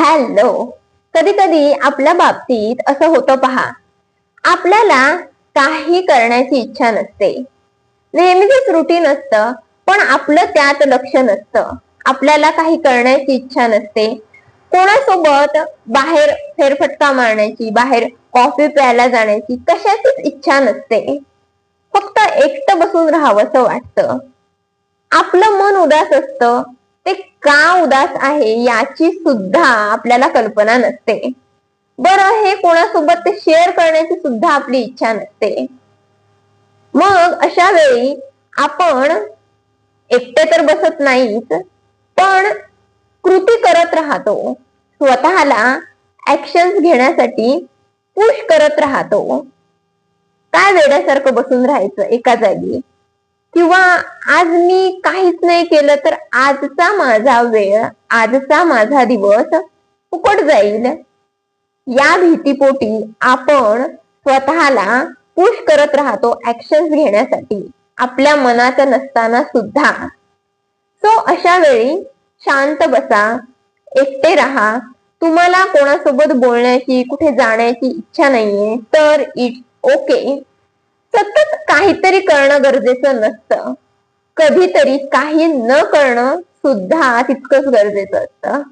Hello कधी कधी आपल्या बाबतीत असं होतं पहा. आपल्याला काही करण्याची इच्छा नसते. नेहमीच रुटीन असतं पण आपलं त्यात लक्ष नसतं. आपल्याला काही करण्याची इच्छा नसते. कोणासोबत बाहेर फेरफटका मारण्याची बाहेर कॉफी प्यायला जाण्याची कशाचीच इच्छा नसते. फक्त एकटं बसून राहावंसं वाटतं. आपलं मन उदास असतं ते का उदास आहे याची सुद्धा आपल्याला कल्पना नसते. बरं हे कोणासोबत ते शेअर करण्याची सुद्धा आपली इच्छा नसते. मग अशा वेळी आपण एकटे तर बसत नाहीच पण कृती करत राहतो. स्वतःला ऍक्शन्स घेण्यासाठी पुश करत राहतो. काय वेड्यासारखं बसून राहायचं एका जागी? किंवा आज मी काहीच नाही केलं तर आजचा माझा वेळ आजचा माझा दिवस फुकट जाईल. या भीतीपोटी आपण स्वतःला पुश करत राहतो ऍक्शन घेण्यासाठी. आपल्या मनात नसताना सुद्धा. सो अशा वेळी शांत बसा एकटे राहा. तुम्हाला कोणासोबत बोलण्याची कुठे जाण्याची इच्छा नाहीये तर इट्स ओके सतत काहीतरी करणं गरजेचं नसतं. कधीतरी काही न करणं सुद्धा तितकंच गरजेचं असतं.